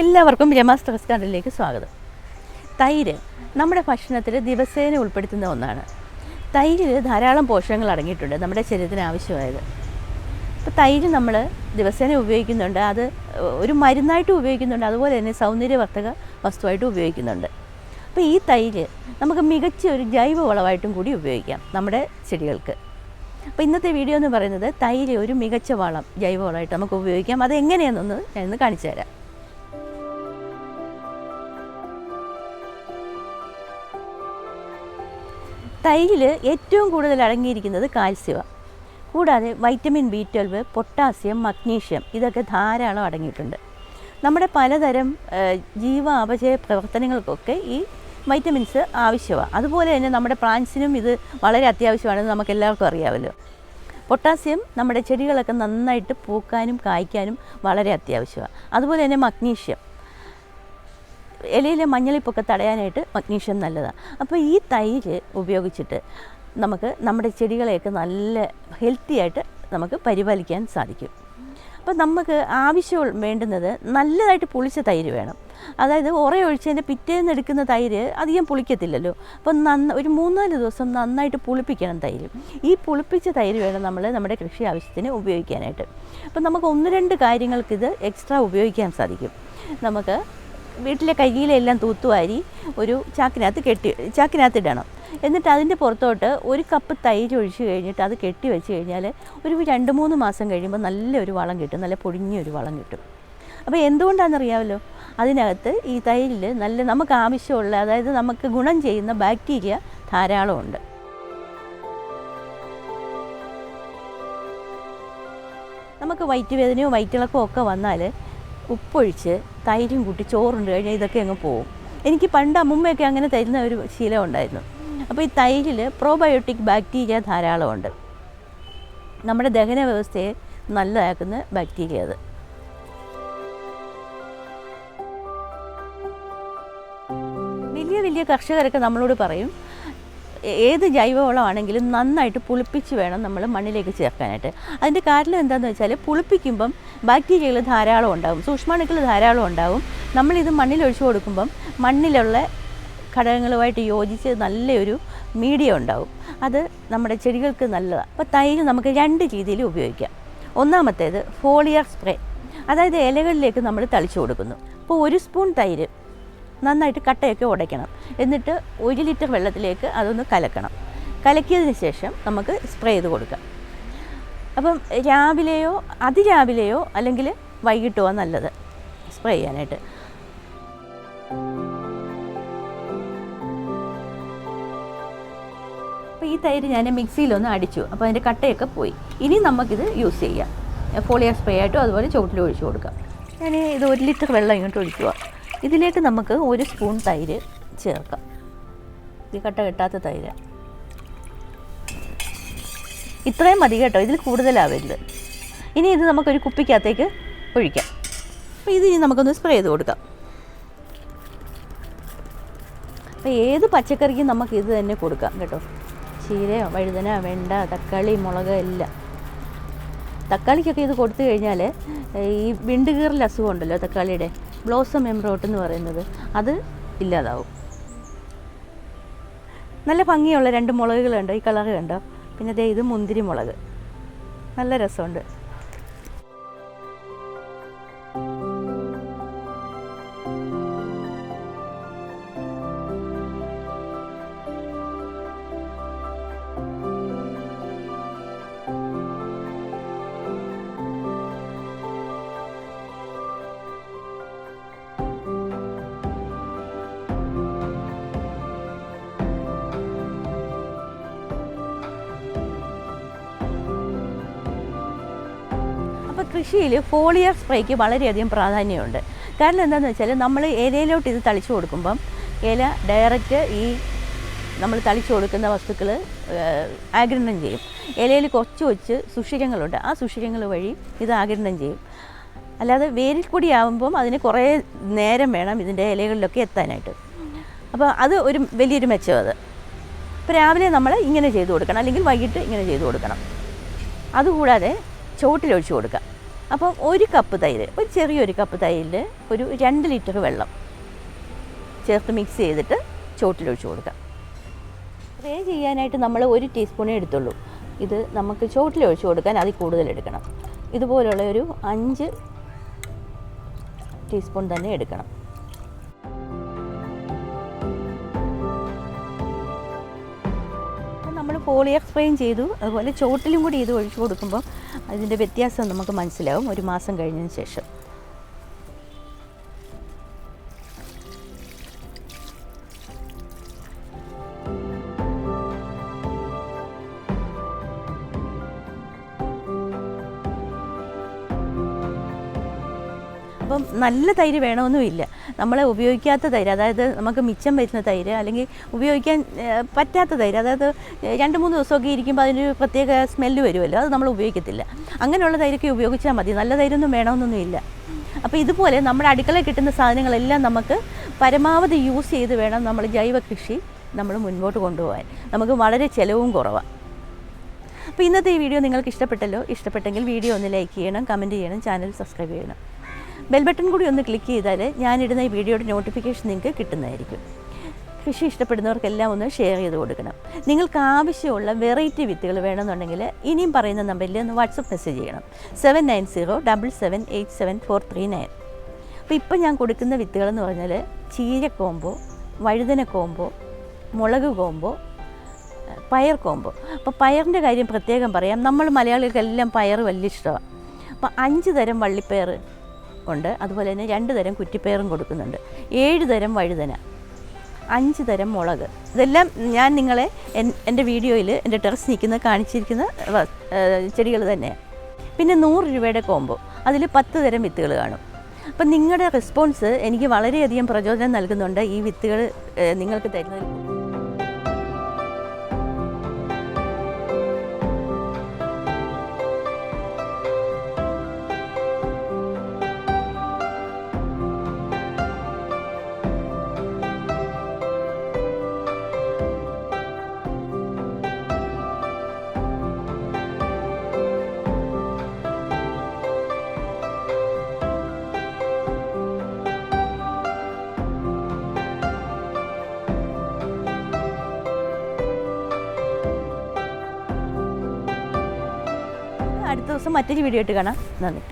എല്ലാവർക്കും രമാസ് റെസ്റ്റോറന്റിലേക്ക് സ്വാഗതം. തൈര് നമ്മുടെ ഭക്ഷണത്തിൽ ദിവസേന ഉൾപ്പെടുത്തുന്ന ഒന്നാണ്. തൈരിൽ ധാരാളം പോഷകങ്ങൾ അടങ്ങിയിട്ടുണ്ട് നമ്മുടെ ശരീരത്തിന് ആവശ്യമായത്. ഇപ്പോൾ തൈര് നമ്മൾ ദിവസേന ഉപയോഗിക്കുന്നുണ്ട്. അത് ഒരു മരുന്നായിട്ട് ഉപയോഗിക്കുന്നുണ്ട്. അതുപോലെ തന്നെ സൗന്ദര്യവർദ്ധക വസ്തുവായിട്ട് ഉപയോഗിക്കുന്നുണ്ട്. അപ്പോൾ ഈ തൈര് നമുക്ക് മികച്ച ഒരു ജൈവ വളമായിട്ടും കൂടി ഉപയോഗിക്കാം നമ്മുടെ ചെടികൾക്ക്. അപ്പോൾ ഇന്നത്തെ വീഡിയോ എന്ന് പറയുന്നത് തൈര് ഒരു മികച്ച വളം ജൈവ വളമായിട്ട് നമുക്ക് ഉപയോഗിക്കാം. അത് എങ്ങനെയാണെന്നൊന്ന് ഞാൻ ഇന്ന് കാണിച്ചു തരാം. തൈരിൽ ഏറ്റവും കൂടുതൽ അടങ്ങിയിരിക്കുന്നത് കാൽസ്യമാണ്. കൂടാതെ vitamin B twelve potassium magnesium ഇതൊക്കെ ധാരാളം അടങ്ങിയിട്ടുണ്ട്. നമ്മുടെ പലതരം ജീവാപചയ പ്രവർത്തനങ്ങൾക്കൊക്കെ ഈ വൈറ്റമിൻസ് ആവശ്യമാണ്. അതുപോലെ തന്നെ നമ്മുടെ പ്ലാന്റ്സിനും ഇത് വളരെ അത്യാവശ്യമാണെന്ന് നമുക്ക് എല്ലാവർക്കും അറിയാമല്ലോ. പൊട്ടാസ്യം നമ്മുടെ ചെടികളൊക്കെ നന്നായിട്ട് പൂക്കാനും കായ്ക്കാനും വളരെ അത്യാവശ്യമാണ്. അതുപോലെ തന്നെ മഗ്നീഷ്യം. ഇലയിലെ മഞ്ഞളിപ്പൊക്കെ തടയാനായിട്ട് മഗ്നീഷ്യം നല്ലതാണ് അപ്പോൾ ഈ തൈര് ഉപയോഗിച്ചിട്ട് നമുക്ക് നമ്മുടെ ചെടികളെയൊക്കെ നല്ല ഹെൽത്തി ആയിട്ട് നമുക്ക് പരിപാലിക്കാൻ സാധിക്കും. അപ്പോൾ നമുക്ക് ആവശ്യം വേണ്ടുന്നത് നല്ലതായിട്ട് പുളിച്ച തൈര് വേണം. അതായത് ഉറ ഒഴിച്ചതിന്റെ പിറ്റേന്ന് എടുക്കുന്ന തൈര് അധികം പുളിക്കത്തില്ലല്ലോ. അപ്പോൾ നന്ന ഒരു മൂന്നാൽ ദിവസം നന്നായിട്ട് പുളിപ്പിക്കണം തൈര്. ഈ പുളിപ്പിച്ച തൈര് വേണം നമ്മൾ നമ്മുടെ കൃഷി ആവശ്യത്തിന് ഉപയോഗിക്കാനായിട്ട്. അപ്പോൾ നമുക്ക് ഒന്ന് രണ്ട് കാര്യങ്ങൾക്ക് ഇത് എക്സ്ട്രാ ഉപയോഗിക്കാൻ സാധിക്കും. നമുക്ക് വീട്ടിലെ കയ്യിലെല്ലാം തൂത്തുവാരി ഒരു ചാക്കിനകത്ത് കെട്ടി ചാക്കിനകത്ത് ഇടണം. എന്നിട്ട് അതിന്റെ പുറത്തോട്ട് ഒരു കപ്പ് തൈര് ഒഴിച്ച് കഴിഞ്ഞിട്ട് അത് കെട്ടി വെച്ച് കഴിഞ്ഞാൽ ഒരു രണ്ട് മൂന്ന് മാസം കഴിയുമ്പോൾ നല്ലൊരു വളം കിട്ടും നല്ല പൊടിഞ്ഞൊരു വളം കിട്ടും. അപ്പോൾ എന്തുകൊണ്ടാണെന്നറിയാമല്ലോ? അതിനകത്ത് ഈ തൈരിൽ നല്ല നമുക്ക് ആവശ്യമുള്ള അതായത് നമുക്ക് ഗുണം ചെയ്യുന്ന ബാക്ടീരിയ ധാരാളമുണ്ട്. നമുക്ക് വയറ്റുവേദനയോ വയറ്റിളക്കോ ഒക്കെ വന്നാൽ ഉപ്പൊഴിച്ച് തൈരും കൂട്ടി ചോറുണ്ട് കഴിഞ്ഞാൽ ഇതൊക്കെ അങ്ങ് പോകും എനിക്ക് പണ്ട് അമ്മുമ്മയൊക്കെ അങ്ങനെ തരുന്ന ഒരു ശീലം ഉണ്ടായിരുന്നു. അപ്പോൾ ഈ തൈരിൽ പ്രോബയോട്ടിക് ബാക്ടീരിയ ധാരാളമുണ്ട്. നമ്മുടെ ദഹന വ്യവസ്ഥയെ നല്ലതാക്കുന്ന ബാക്ടീരിയ അത്. വലിയ വലിയ കർഷകരൊക്കെ നമ്മളോട് പറയും ഏത് ജൈവവളമാണെങ്കിലും നന്നായിട്ട് പുളിപ്പിച്ച് വേണം നമ്മൾ മണ്ണിലേക്ക് ചേർക്കാനായിട്ട്. അതിന്റെ കാരണം എന്താണെന്ന് വെച്ചാൽ പുളിപ്പിക്കുമ്പം ബാക്ടീരിയകൾ ധാരാളം ഉണ്ടാകും സൂക്ഷ്മാണുക്കൾ ധാരാളം ഉണ്ടാകും നമ്മളിത് മണ്ണിൽ ഒഴിച്ചു കൊടുക്കുമ്പം മണ്ണിലുള്ള ഘടകങ്ങളുമായിട്ട് യോജിച്ച് നല്ലൊരു മീഡിയം ഉണ്ടാവും. അത് നമ്മുടെ ചെടികൾക്ക് നല്ലതാണ്. അപ്പോൾ തൈര് നമുക്ക് രണ്ട് രീതിയിൽ ഉപയോഗിക്കാം. ഒന്നാമത്തേത് ഫോളിയർ സ്പ്രേ അതായത് ഇലകളിലേക്ക് നമ്മൾ തളിച്ചു കൊടുക്കുന്നു. അപ്പോൾ ഒരു സ്പൂൺ തൈര് നന്നായിട്ട് കട്ടയൊക്കെ ഉടയ്ക്കണം. എന്നിട്ട് ഒരു ലിറ്റർ വെള്ളത്തിലേക്ക് അതൊന്ന് കലക്കണം. കലക്കിയതിന് ശേഷം നമുക്ക് സ്പ്രേ ചെയ്ത് കൊടുക്കാം. അപ്പം രാവിലെയോ അതിരാവിലെയോ അല്ലെങ്കിൽ വൈകിട്ടോ നല്ലത് സ്പ്രേ ചെയ്യാനായിട്ട്. അപ്പോൾ ഈ തൈര് ഞാൻ മിക്സിയിലൊന്ന് അടിച്ചു. അപ്പോൾ അതിന്റെ കട്ടയൊക്കെ പോയി. ഇനി നമുക്കിത് യൂസ് ചെയ്യാം. ഫോളിയർ സ്പ്രേ ആയിട്ടും അതുപോലെ ചുവട്ടിൽ ഒഴിച്ചു കൊടുക്കാം. ഞാൻ ഇത് ഒരു ലിറ്റർ വെള്ളം ഇങ്ങോട്ട് ഒഴിക്കുക ഇതിലേക്ക് നമുക്ക് ഒരു സ്പൂൺ തൈര് ചേർക്കാം. ഈ കട്ട കെട്ടാത്ത തൈര്. ഇത്രയും മതി കേട്ടോ ഇതിൽ കൂടുതലാവരുത് ഇനി ഇത് നമുക്കൊരു കുപ്പിക്കകത്തേക്ക് ഒഴിക്കാം. അപ്പോൾ ഇത് ഇനി നമുക്കൊന്ന് സ്പ്രേ ചെയ്ത് കൊടുക്കാം. അപ്പോൾ ഏത് പച്ചക്കറിക്കും നമുക്ക് ഇത് തന്നെ കൊടുക്കാം കേട്ടോ. ചീരയോ വഴുതന വെണ്ട തക്കാളി മുളക് എല്ലാം. തക്കാളിക്കൊക്കെ ഇത് കൊടുത്തു കഴിഞ്ഞാൽ ഈ വിണ്ടുകീറൽ അസുഖം ഉണ്ടല്ലോ തക്കാളിയുടെ. ബ്ലോസം എംബ്രോട്ട് എന്ന് പറയുന്നത് അത് ഇല്ലാതാവും. നല്ല ഭംഗിയുള്ള രണ്ട് മുളകുകളുണ്ട് ഈ കളർ കണ്ടോ? പിന്നെ ദേ ഇത് മുന്തിരി മുളക് നല്ല രസമുണ്ട്. കൃഷിയിൽ ഫോളിയർ സ്പ്രേക്ക് വളരെയധികം പ്രാധാന്യമുണ്ട്. കാരണം എന്താണെന്ന് വെച്ചാൽ നമ്മൾ ഇലയിലോട്ട് ഇത് തളിച്ചു കൊടുക്കുമ്പം ഇല ഡയറക്റ്റ് ഈ നമ്മൾ തളിച്ചു കൊടുക്കുന്ന വസ്തുക്കൾ ആഗിരണം ചെയ്യും. ഇലയിൽ കൊച്ച് വെച്ച് സുഷിരങ്ങളുണ്ട്. ആ സുഷിരങ്ങൾ വഴി ഇത് ആഗിരണം ചെയ്യും. അല്ലാതെ വേരിൽ കൂടി ആകുമ്പം അതിന് കുറേ നേരം വേണം ഇതിന്റെ ഇലകളിലൊക്കെ എത്താനായിട്ട്. അപ്പോൾ അത് ഒരു വലിയൊരു മെച്ചം അത്. ഇപ്പോൾ രാവിലെ നമ്മൾ ഇങ്ങനെ ചെയ്തു കൊടുക്കണം. അല്ലെങ്കിൽ വൈകിട്ട് ഇങ്ങനെ ചെയ്തു കൊടുക്കണം. അതുകൂടാതെ ചുവട്ടിലൊഴിച്ചു കൊടുക്കാം അപ്പം ഒരു കപ്പ് തൈര് ഒരു ചെറിയൊരു കപ്പ് തൈരിൽ ഒരു രണ്ട് ലിറ്റർ വെള്ളം ചേർത്ത് മിക്സ് ചെയ്തിട്ട് ചോട്ടിലൊഴിച്ച് കൊടുക്കാം സ്പ്രേ ചെയ്യാനായിട്ട് നമ്മൾ ഒരു ടീസ്പൂണേ എടുത്തുള്ളൂ. ഇത് നമുക്ക് ചോട്ടിലൊഴിച്ച് കൊടുക്കാൻ അതിൽ കൂടുതൽ എടുക്കണം. ഇതുപോലുള്ള ഒരു അഞ്ച് ടീസ്പൂൺ തന്നെ എടുക്കണം. നമ്മൾ പോളി എക്സ്പ്ലെയിൻ ചെയ്തു. അതുപോലെ ചോട്ടിലും കൂടി ഇത് ഒഴിച്ചു കൊടുക്കുമ്പോൾ അതിന്റെ വ്യത്യാസം നമുക്ക് മനസ്സിലാവും. ഒരു മാസം കഴിഞ്ഞതിന് ശേഷം. അപ്പം നല്ല തൈര് വേണമെന്നുമില്ല. നമ്മൾ ഉപയോഗിക്കാത്ത തൈര് അതായത് നമുക്ക് മിച്ചം വരുന്ന തൈര് അല്ലെങ്കിൽ ഉപയോഗിക്കാൻ പറ്റാത്ത തൈര് അതായത് രണ്ട് മൂന്ന് ദിവസമൊക്കെ ഇരിക്കുമ്പോൾ അതിനൊരു പ്രത്യേക സ്മെല്ല് വരുമല്ലോ അത് നമ്മൾ ഉപയോഗിക്കത്തില്ല. അങ്ങനെയുള്ള തൈരൊക്കെ ഉപയോഗിച്ചാൽ മതി. നല്ല തൈരൊന്നും വേണമെന്നൊന്നുമില്ല. അപ്പോൾ ഇതുപോലെ നമ്മുടെ അടുക്കളയിൽ കിട്ടുന്ന സാധനങ്ങളെല്ലാം നമുക്ക് പരമാവധി യൂസ് ചെയ്ത് വേണം നമ്മൾ ജൈവ കൃഷി നമ്മൾ മുൻപോട്ട് കൊണ്ടുപോകാൻ. നമുക്ക് വളരെ ചിലവും കുറവാണ് അപ്പോൾ ഇന്നത്തെ ഈ വീഡിയോ നിങ്ങൾക്ക് ഇഷ്ടപ്പെട്ടല്ലോ? ഇഷ്ടപ്പെട്ടെങ്കിൽ വീഡിയോ ഒന്ന് ലൈക്ക് ചെയ്യണം കമന്റ് ചെയ്യണം ചാനൽ സബ്സ്ക്രൈബ് ചെയ്യണം. ബെൽ ബട്ടൺ കൂടി ഒന്ന് ക്ലിക്ക് ചെയ്താൽ ഞാനിടുന്ന ഈ വീഡിയോയുടെ നോട്ടിഫിക്കേഷൻ നിങ്ങൾക്ക് കിട്ടുന്നതായിരിക്കും. കൃഷി ഇഷ്ടപ്പെടുന്നവർക്കെല്ലാം ഒന്ന് ഷെയർ ചെയ്ത് കൊടുക്കണം. നിങ്ങൾക്ക് ആവശ്യമുള്ള വെറൈറ്റി വിത്തുകൾ വേണമെന്നുണ്ടെങ്കിൽ ഇനിയും പറയുന്ന നമ്പറിൽ ഒന്ന് വാട്സപ്പ് മെസ്സേജ് ചെയ്യണം. Seven nine zero double seven eight seven four three nine അപ്പോൾ ഇപ്പം ഞാൻ കൊടുക്കുന്ന വിത്തുകളെന്ന് പറഞ്ഞാൽ ചീരക്കോമ്പോ വഴുതന കോമ്പോ മുളക് കോമ്പോ പയർ കോമ്പോ. അപ്പോൾ പയറിന്റെ കാര്യം പ്രത്യേകം പറയാം. നമ്മൾ മലയാളികൾക്കെല്ലാം പയർ വലിയ ഇഷ്ടമാണ്. അപ്പോൾ അഞ്ച് തരം വള്ളിപ്പയർ ഉണ്ട്. അതുപോലെ തന്നെ രണ്ട് തരം കുറ്റിപ്പയറും കൊടുക്കുന്നുണ്ട്. ഏഴ് തരം വഴുതന അഞ്ച് തരം മുളക്. ഇതെല്ലാം ഞാൻ നിങ്ങളെ എന്റെ വീഡിയോയിൽ എന്റെ ടെറസ് നിൽക്കുന്ന കാണിച്ചിരിക്കുന്ന ചെടികൾ തന്നെയാണ്. പിന്നെ നൂറ് രൂപയുടെ കോമ്പോ അതിൽ പത്ത് തരം വിത്തുകൾ കാണും. അപ്പം നിങ്ങളുടെ റെസ്പോൺസ് എനിക്ക് വളരെയധികം പ്രചോദനം നൽകുന്നുണ്ട് ഈ വിത്തുകൾ നിങ്ങൾക്ക് തരുന്നതിൽ അടുത്ത ദിവസം മറ്റൊരു വീഡിയോ ആയിട്ട് കാണാം. നന്ദി.